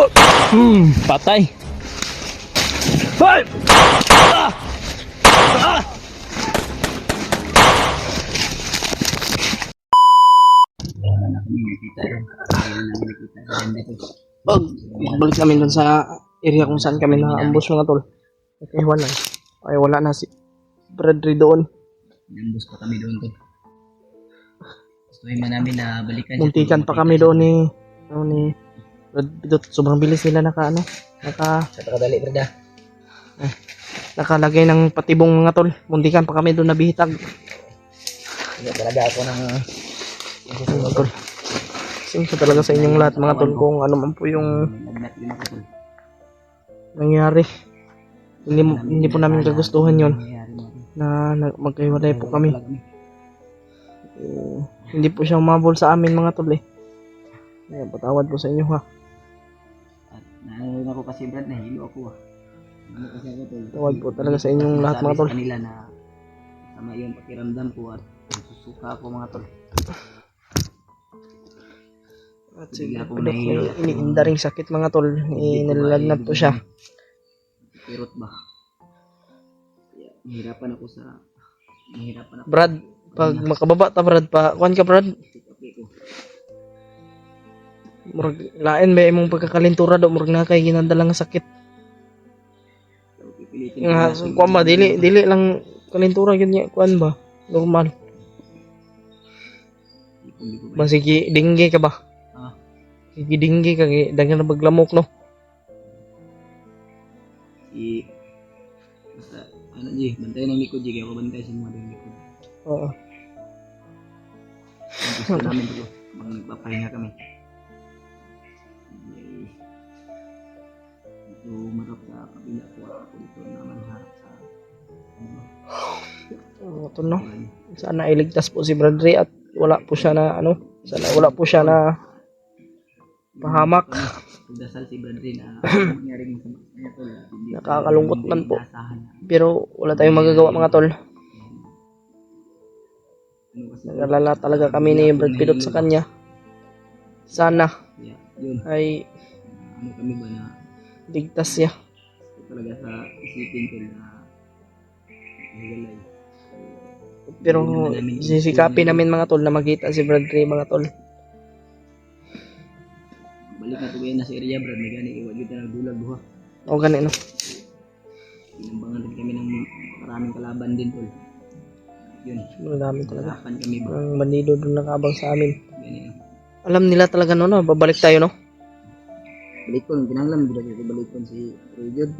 Hmm, patay. Hoy! Ah! Ah! Pag balik namin dun sa area kung saan kami na-ambush mga tol. Okay, wala. Ay, wala na si Bradley doon. Nambus pa kami doon to. Gusto namin na balikan Muntikan pa kami doon ni ano ni Pidot. Sobrang bilis nila naka ano, naka Sa takadali, brada. nakalagay ng patibong mga tol. Muntikan pa kami doon nabihitag. Hindi talaga ako ng... Mga tol. Singsa talaga sa inyong lahat mga tol kung ano man po yung nangyari. Hindi, hindi po namin kagustuhan yon na, na magkahiwalay po kami. Eh, hindi po siya umabol sa amin mga tol eh. Kaya patawad po sa inyo ha. Nanonood ako kasi brad, nahilo ako ah. Ano kasi ako tol. Tawad po talaga sa inyong lahat mga tol. kanila na sama yung pakiramdam ko at susuka ako mga tol. At si Bigla akong Pidot nahihilo. may iniinda ring sakit mga tol. Nalalagnat po siya. Pirot ba? Kaya, Nahirapan ako sa... Nahirapan ako Brad, pag makababa ta Brad pa, kuan ka Brad. Murag lain ba imong pagkakalintura do murag na kay ginadala nga sakit. Nga kuan ba dili dili lang kalintura gyud niya kuan ba. Normal. Basigi dinggi ka ba? Ah, Sige dinggi ka daghan na baglamok no. si... Basta, ano G, bantay ng likod G, kaya ako bantay sa mga likod. Oo. Ang gusto namin dito, mga nagpapahinga kami. Dito marap sa kabila ko ako dito naman harap sa... Ano, Ano to no? Sana iligtas po si Bradley at wala po siya na ano, sana wala po siya na pahamak. Pagdasal si Bradley na nangyari sa kanya tol. hindi- Nakakalungkot man po. Pero wala tayong magagawa mga tol. Ano Nag-alala talaga kami ni Brad Pilot sa kanya. Sana ay Ano kami ba na ligtas siya. talaga sa isipin ko na hiwalay. Pero sisikapin namin mga tol na makita si Bradley mga tol. Balik na kayo na sa area brad, may gani iwag yun na nagdulag buha. O gani no. Pinambangan din kami ng maraming kalaban din tol. Yun, Marami talaga. harapan kami ba? Ang bandido doon nakabang sa amin. Gani. Alam nila talaga no, no babalik tayo no. Balikon, kinanglan bila ko balikon si Rayjod.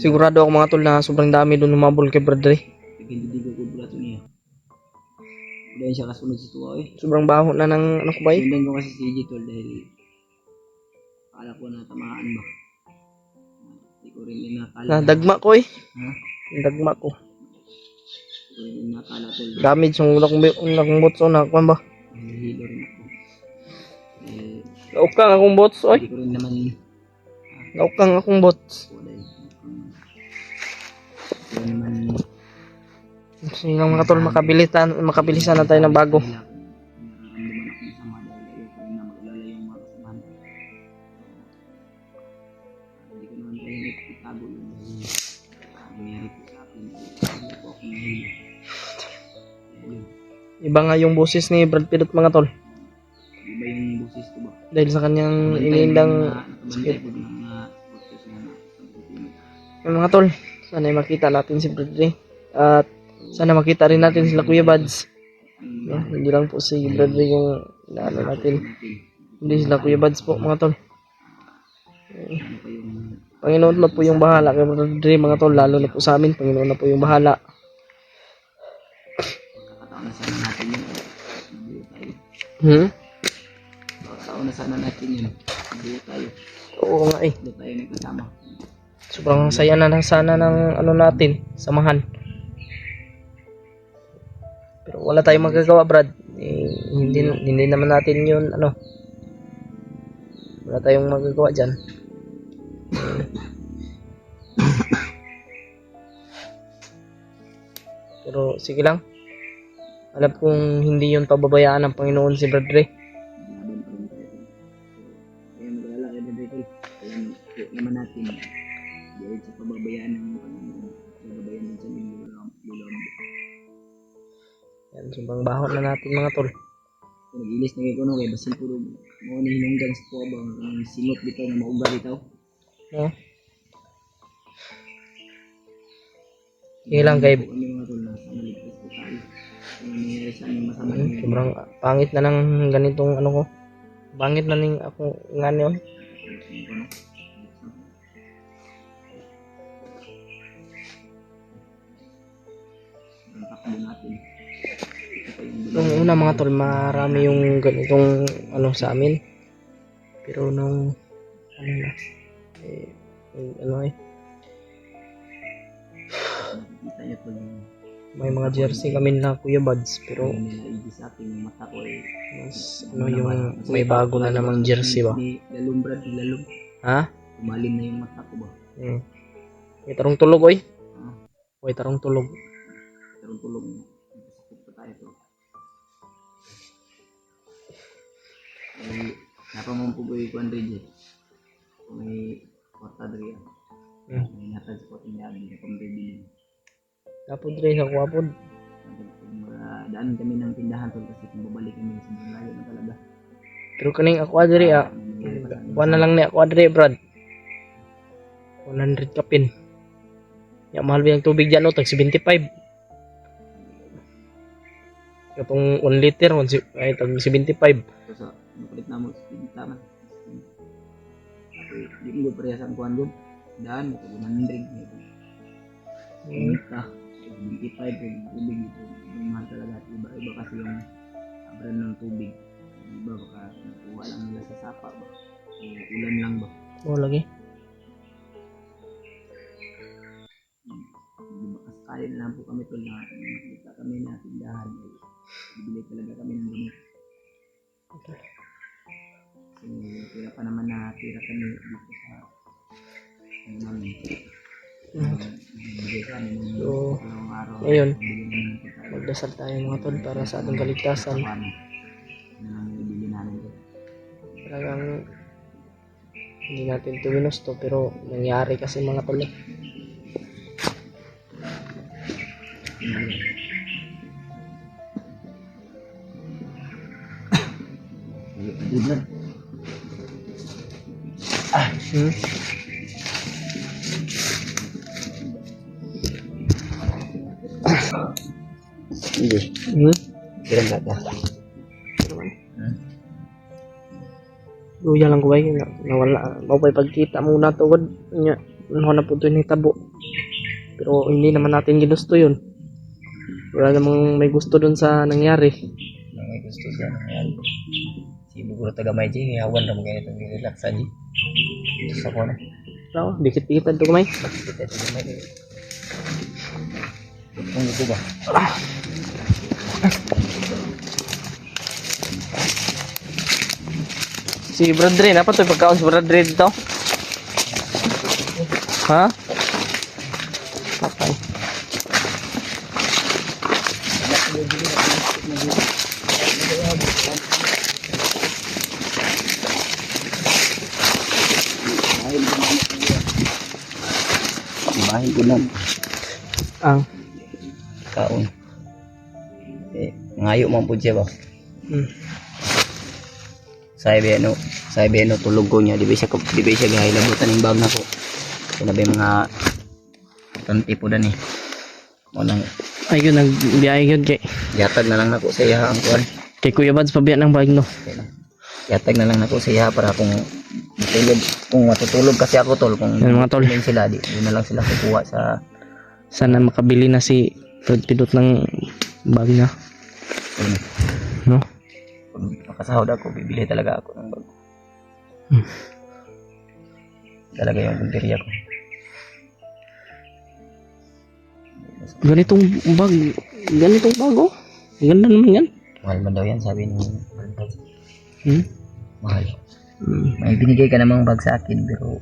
Sigurado ako mga tol na sobrang dami doon humabol kay Bradley. Hindi ko ko bulat niya. Dahil siya kasunod sa tuwa eh. Sobrang baho na ng ano ko ba eh. Sundan ko kasi si CJ tol dahil akala ko na tamaan ba. Hindi ko rin inakala. Nadagma ko eh. Ha? Dagma ko. Hindi ko rin inakala tol. Damage yung ulang ulang botso na kuan ba. Nahihilo rin ako. Eh, Naukang akong bots oy. hindi ko rin naman Naukang akong bots. Hindi naman Sige lang mga tol makabilitan makabilisan na tayo ng bago. Iba nga yung boses ni Brad Pitt mga tol. Dahil sa kanyang iniindang na- yung mga tol. Sana makita natin si Bradley. At sana makita rin natin sila Kuya Buds. Yeah, hindi lang po si Bradley yung inaano natin. Hindi sila Kuya Buds po mga tol. Ano pa yung Panginoon na po yung bahala kay Bradley mga tol. Lalo na po sa amin. Panginoon na po yung bahala. Hmm? Kakataon na sana natin yun. Mabuo tayo. Oo nga eh. Doon tayo nagkasama. Sobrang saya na na sana ng ano natin, samahan. Pero wala tayong magagawa, Brad. Eh, hindi hindi naman natin 'yun ano. Wala tayong magagawa diyan. Pero sige lang. Alam kong hindi 'yun pababayaan ng Panginoon si Bradley. Laban mga tol. Kung nag-ilis na kayo no, kay basin puro mo ni hinunggan sa po ba ang singot bitaw na mauga bitaw. No? Ilang kay Po kami mga tol na sa maligtas po tayo. Kung nangyayari sa aming masama na sobrang pangit na ng ganitong ano ko. Pangit na ning ako nga niyo. Nung una mga tol, marami yung ganitong ano sa amin. Pero nung ano na eh, ano eh may mga jersey kami na Kuya Buds pero sa akin yung mata ko eh. mas ano yung may bago na namang jersey ba? May lalong brad, may lalong. Ha? Umalim na yung mata ko ba? Hmm. May tarong tulog oy. Ah, May tarong tulog. Tarong tulong. Ay, napamang po ko yung 200 eh. Kung may kwarta dali yan. Hmm. May natag sa kwarta niya, hindi ko mabibili. Tapos dre sa kuwapod. Daan kami ng tindahan to kasi kung babalik kami sa malayo na talaga. Pero kaning ako adre ah. Kuha na lang ni ako adre brad. 100 kapin. Ya mahal ba yung tubig dyan? Tag 75. Itong 1 liter, 1 si- ay tag 75. So, sa napalit na mo sa pintaman. Di mo pareha sa kuhan doon. Daan, ito 100. Hmm. Ito, 25 yung tubig ito. Yung mahal talaga. Iba, iba kasi yung brand ng tubig. Iba baka nakuha lang nila sa sapa ba. O ulan lang ba. Oh, lagi. Di ba kasakali na lang po kami to na makita kami na tindahan. Eh, bibili talaga kami ng gamit. So, tira pa naman na tira kami dito sa ano namin. Ng So, pagkain. Magdasal tayo mga tol para sa ating kaligtasan. Talagang hindi natin ito ginusto pero nangyari kasi mga tol eh. Hmm? Hindi. Hmm? Nggak dah. Luya lang ko ba yun? Na, nawala. Mau pa pagkita muna to. Nya, ano na po ito tabo. Pero hindi naman natin ginusto yun. Wala namang may gusto dun sa nangyari. May gusto siya. Yan. Si Ibu Guru taga may jing yawan ram kaya itong relax aja. Terus ako na. So, dikit-dikit ito kumay. Kita taga may. Kung ito ba? Si Brad Ray, apa tuh pagkaon si Brad Ray dito? Ha? Bahay ko lang. Ang. Kaon. Eh, ngayo man po siya ba? Hmm. Sabi ano, sabi ano tulog ko niya, di ba siya di ba siya gahila butan ng bag nako. Sinabi mga tanti po dani. Mo nang Ay, yun, nagbiyahe yun kay, yatag na lang nako sa iya ang kuan. kay Kuya Bads pabiyak ng bag, no? Yatag na lang nako sa iya para kung matulog kung matutulog kasi ako tol kung Yan, mga tol. tulog sila di, di na lang sila kukuha sa Sana makabili na si Brad Pidot ng bag niya, ano, no? pag makasahod ako bibili talaga ako ng bag. Hmm. Talaga yung punteriya ko. Ganitong bag, ganitong bag, oh. Ganda naman yan. Mahal man daw yan sabi ni Hmm? Mahal. Mm, may binigay ka namang bag sa akin pero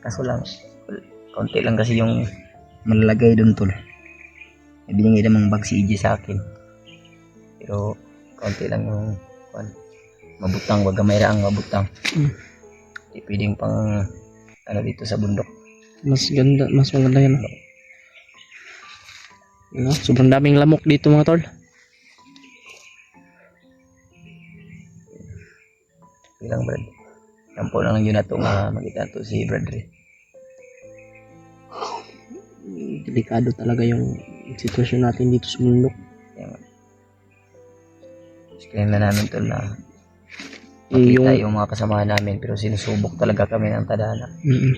kaso lang konti lang kasi yung malalagay doon tol. May binigay namang bag si EJ sa akin. Pero konti lang yung kon, mabutang wag mayra ang mabutang. Mm. Pwedeng pang ano dito sa bundok. Mas ganda, mas maganda yan. No, sobrang daming lamok dito mga tol. Bilang brad. Yan po lang yun na ito nga makita to si Brad Ray. Delikado talaga yung sitwasyon natin dito sa mundo. Kaya nga. Explain na namin to na Eh, makita yung- yung mga kasama namin pero sinusubok talaga kami ng tadhana. Mm-mm.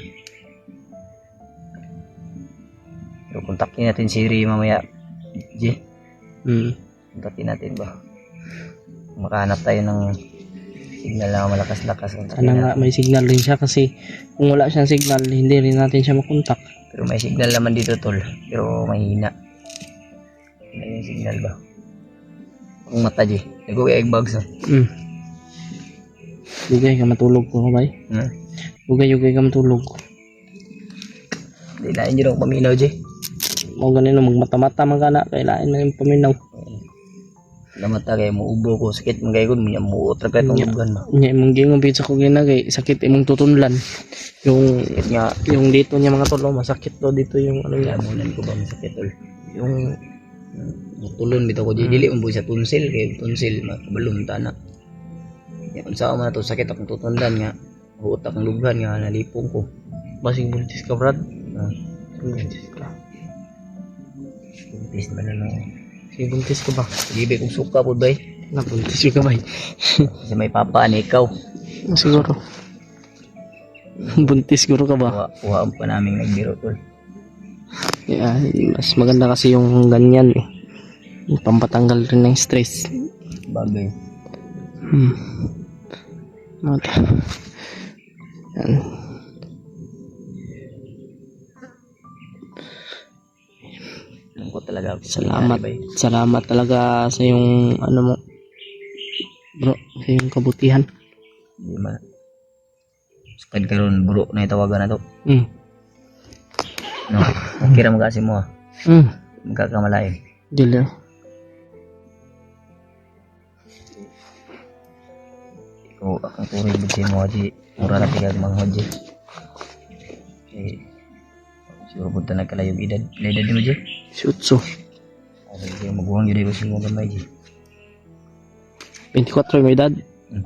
Pero kontakin natin si Ray mamaya. G, Mm. kontakin natin ba? Makahanap tayo ng signal na malakas-lakas. kontakin Sana nga may signal rin siya kasi kung wala siyang signal, hindi rin natin siya makontak. Pero may signal naman dito tol. Pero mahina. Yung signal ba? Kung mata G. Nag-egg bags ah. Mm. Dugay ka matulog ko, bay. Hmm? Dugay-dugay ka matulog. Hindi lain dyan ako paminaw G. Mo ganito magmata-mata man kana kailangan na yung paminaw. Lamata kayo muubo ko. Sakit mga kayo. Mga muot na kayo Nya. tunggugan ba? Nya imong gingong pizza ko ginagay sakit imong tutunlan. Yung Sakit nga. yung dito niya mga tolo masakit to dito yung ano niya. Lamunan ko ba masakit tol. Yung Tulon bitaw ko. Dili mo sa tunsil. Kaya tunsil. Makabalong tana. Ya, kung saan man to sakit akong tutundan nga. Huot akong lughan nga. Nalipong ko. basing buntis ka Brad. Ah, Buntis ka. Please man na lang. Sige buntis ka ba? Libe kong suka po bay. Nabuntis ka bay. Kasi may papa ni ikaw. Siguro. buntis siguro ka ba? Kuha, kuhaan pa namin nagbiro tol. Yeah, mas maganda kasi yung ganyan eh. Yung pampatanggal rin ng stress. Bagay. Hmm. Mata. Yan. Talaga. Salamat. Salamat talaga sa yung ano mo. Bro, sa yung kabutihan. Di man. Sakad karon bro na itawagan na to. Hmm. No. Kira mo kasi mo ah. Hmm. Magkakamalain. Dili. Ikaw akong turi bugsi mo haji. Mura na tigag mga haji. Eh. Siguro punta na kalayong edad. Kala edad mo haji. Sutso. Ano yung maguwang yun ay gusto mo gamay haji. 24 may edad. Hmm.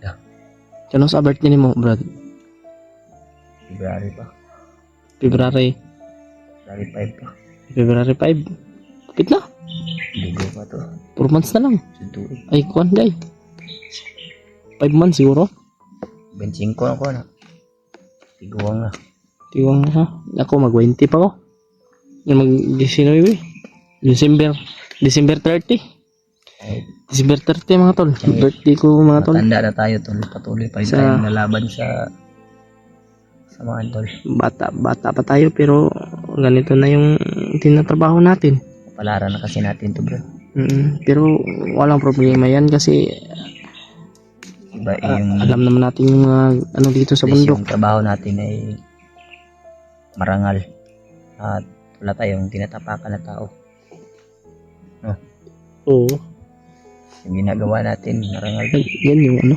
Yeah. Kano sa birthday ni mo, Brad? February pa. February. February 5 pa. February 5. Kapit na. Ligo pa to. 4 months na lang. Suntuin. Ay, kuan guy. 5 months siguro. 25 na ko na. Tiguang na. Tiwang ha. Ako mag-20 pa ko. Yung mag-19. December. December 30. Ay, December 30 mga tol. Birthday ko mga tol. matanda na tayo tol. Patuloy pa rin Sa- tayong nalaban sa sa mga tol. Bata, bata pa tayo pero ganito na yung tinatrabaho natin. Palaran na kasi natin to bro. Mm, pero walang problema yan kasi Iba eh, yung, alam naman natin yung mga ano dito sa bundok. yung trabaho natin ay marangal. At wala tayong tinatapakan na tao. Oo. Yung ginagawa natin, marangal. Yan, yan yung ano.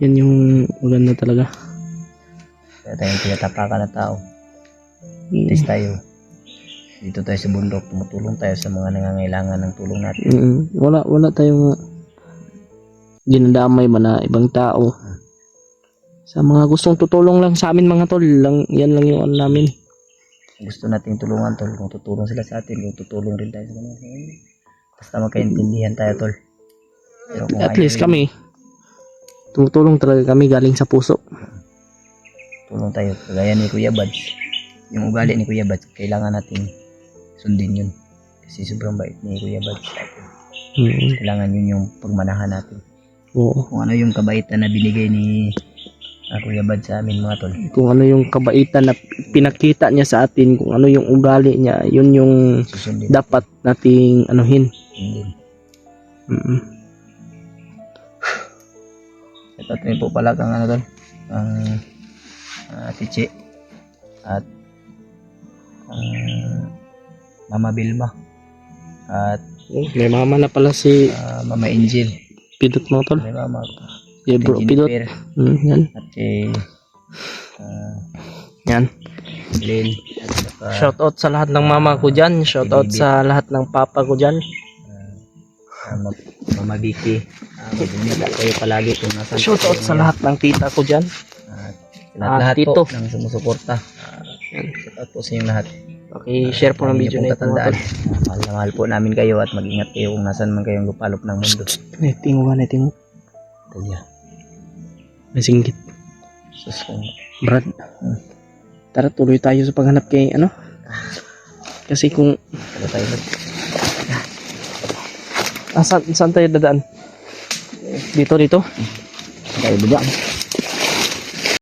Yan yung maganda talaga. Wala tayong tinatapakan na tao. Mm, least tayo, dito tayo sa bundok, tumutulong tayo sa mga nangangailangan ng tulong natin. mm, wala wala tayong dinadamay man na ibang tao. Sa mga gustong tutulong lang sa amin mga tol, lang yan lang yung ano namin. gusto nating tulungan tol kung tutulong sila sa atin kung tutulong rin tayo sa kanila basta magkaintindihan tayo tol. Pero kung At least rin, kami. tumutulong talaga kami galing sa puso. tulong tayo. Kagaya ni Kuya Bads yung ugali ni Kuya Bads kailangan natin sundin yun. Kasi sobrang bait ni Kuya Bads sa atin Mm, kailangan yun yung pagmanahan natin. Oo. kung ano yung kabaitan na binigay ni ah, Kuya Bads sa amin mga tol. Kung ano yung kabaitan na pinakita niya sa atin, kung ano yung ugali niya, yun yung susundin. dapat nating anuhin. sundin Mm, ito rin po pala kang ano tol. Ang uh, Tichi at ang Mama Bilma at May mama na pala si ah, Mama Angel. Pidot mga tol. may mama Yeah, bro. Jennifer Mm, yan. at si ah, Yan. Lynn at saka Shout out sa lahat ng mama ko dyan. Shout out sa lahat ng papa ko dyan. uh, mag- mamabiki. Uh, Mag-ingat kayo palagi kung nasan Shout out sa lahat ng tita ko dyan. At Ah, lahat, tito. po ng sumusuporta. Uh, shout out po sa inyong lahat. Paki-share po ng video na ito tatandaan. Uh, mahal na mahal po namin kayo at mag-ingat kayo kung nasan man kayong lupalop ng mundo. Neting ba, neting? Kaya, May singgit. sus kung Brad. Tara, tuloy tayo sa paghanap kay ano. Kasi kung ano tayo ah, saan, saan tayo dadaan? Dito, dito. tayo ba